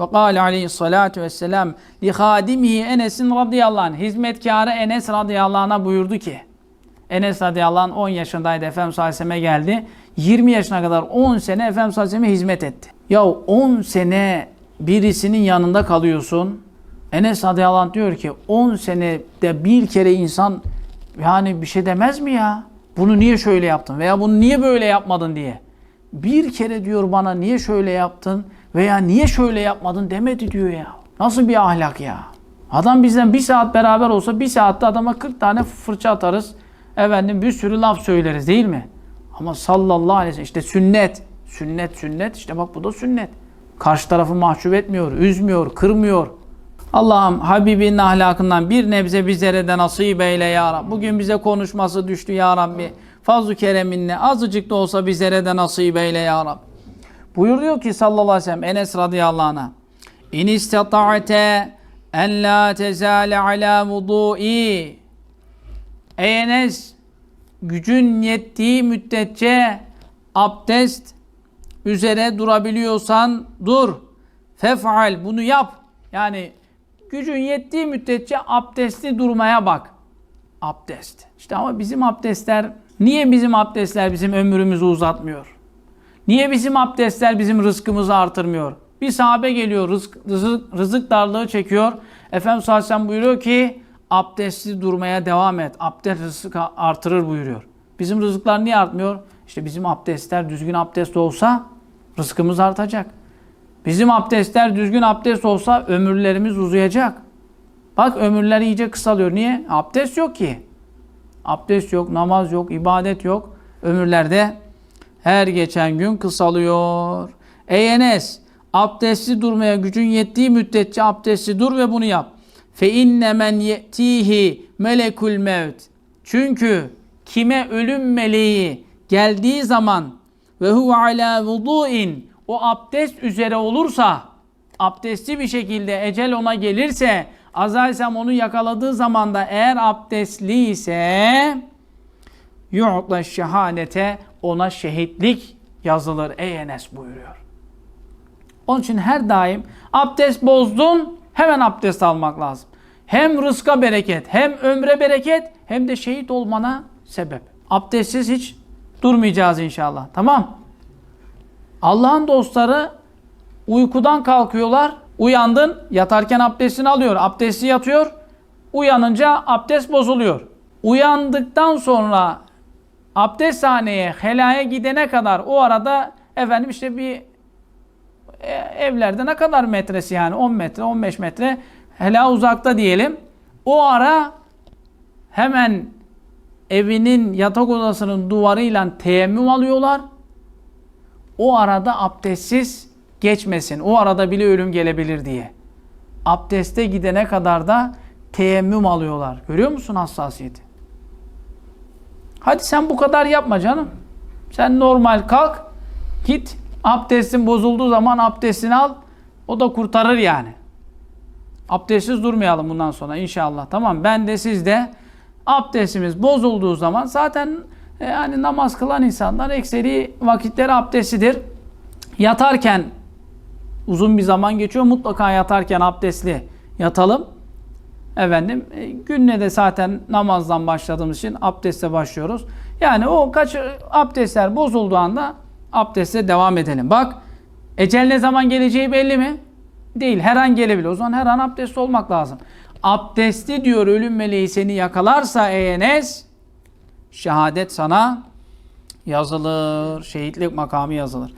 Ve kâle aleyhissalâtu vesselâm li hâdimihi Enes'in radıyallahu anh. Hizmetkarı Enes radıyallahu anh'a buyurdu ki Enes radıyallahu anh 10 yaşındaydı Efendimiz Aleyhisselam'a geldi. 20 yaşına kadar 10 sene Efendimiz Aleyhisselam'a hizmet etti. Ya 10 sene birisinin yanında kalıyorsun. Enes radıyallahu anh diyor ki 10 senede bir kere insan yani bir şey demez mi ya? Bunu niye şöyle yaptın veya bunu niye böyle yapmadın diye. Bir kere diyor bana niye şöyle yaptın veya niye şöyle yapmadın demedi diyor ya. Nasıl bir ahlak ya? Adam bizden bir saat beraber olsa bir saatte adama 40 tane fırça atarız. Efendim bir sürü laf söyleriz değil mi? Ama sallallahu aleyhi ve sellem işte sünnet. Sünnet sünnet işte bak bu da sünnet. Karşı tarafı mahcup etmiyor, üzmüyor, kırmıyor. Allah'ım Habibinin ahlakından bir nebze bizlere de nasip eyle ya Rabbi. Bugün bize konuşması düştü ya Rabbi. Fazl-ı kereminle azıcık da olsa bizlere de nasip eyle ya Rabbi. Buyuruyor ki sallallahu aleyhi ve sellem Enes radıyallahu anh'a. İn istata'te en la tezale ala vudu'i. Ey Enes gücün yettiği müddetçe abdest üzere durabiliyorsan dur. Fef'al bunu yap. Yani gücün yettiği müddetçe abdestli durmaya bak. Abdest. İşte ama bizim abdestler niye bizim abdestler bizim ömrümüzü uzatmıyor? Niye bizim abdestler bizim rızkımızı artırmıyor? Bir sahabe geliyor rızık, rızık, rızık darlığı çekiyor. Efendimiz sallallahu aleyhi ve sellem buyuruyor ki abdestli durmaya devam et. Abdest rızık artırır buyuruyor. Bizim rızıklar niye artmıyor? İşte bizim abdestler düzgün abdest olsa rızkımız artacak. Bizim abdestler düzgün abdest olsa ömürlerimiz uzayacak. Bak ömürler iyice kısalıyor. Niye? Abdest yok ki. Abdest yok, namaz yok, ibadet yok. Ömürlerde her geçen gün kısalıyor. Ey Enes, abdestli durmaya gücün yettiği müddetçe abdestli dur ve bunu yap. Fe inne men yetihi melekul mevt. Çünkü kime ölüm meleği geldiği zaman ve huve ala vudu'in o abdest üzere olursa abdestli bir şekilde ecel ona gelirse Azrail onu yakaladığı zaman da eğer abdestli ise yu'ta şehadete ona şehitlik yazılır ey Enes buyuruyor. Onun için her daim abdest bozdun hemen abdest almak lazım. Hem rızka bereket, hem ömre bereket, hem de şehit olmana sebep. Abdestsiz hiç durmayacağız inşallah. Tamam. Allah'ın dostları uykudan kalkıyorlar. Uyandın, yatarken abdestini alıyor. Abdesti yatıyor. Uyanınca abdest bozuluyor. Uyandıktan sonra abdesthaneye, helaya gidene kadar o arada efendim işte bir e, evlerde ne kadar metresi yani 10 metre, 15 metre hela uzakta diyelim. O ara hemen evinin yatak odasının duvarıyla teyemmüm alıyorlar. O arada abdestsiz geçmesin. O arada bile ölüm gelebilir diye. Abdeste gidene kadar da teyemmüm alıyorlar. Görüyor musun hassasiyeti? Hadi sen bu kadar yapma canım. Sen normal kalk, git. Abdestin bozulduğu zaman abdestini al. O da kurtarır yani. Abdestsiz durmayalım bundan sonra inşallah. Tamam ben de siz de abdestimiz bozulduğu zaman zaten e, yani namaz kılan insanlar ekseri vakitleri abdestlidir. Yatarken uzun bir zaman geçiyor. Mutlaka yatarken abdestli yatalım. Efendim e, günle de zaten namazdan başladığımız için abdeste başlıyoruz. Yani o kaç abdestler bozulduğu anda abdeste devam edelim. Bak ecel ne zaman geleceği belli mi? Değil. Her an gelebilir. O zaman her an abdest olmak lazım. Abdesti diyor ölüm meleği seni yakalarsa Enes şehadet sana yazılır. Şehitlik makamı yazılır.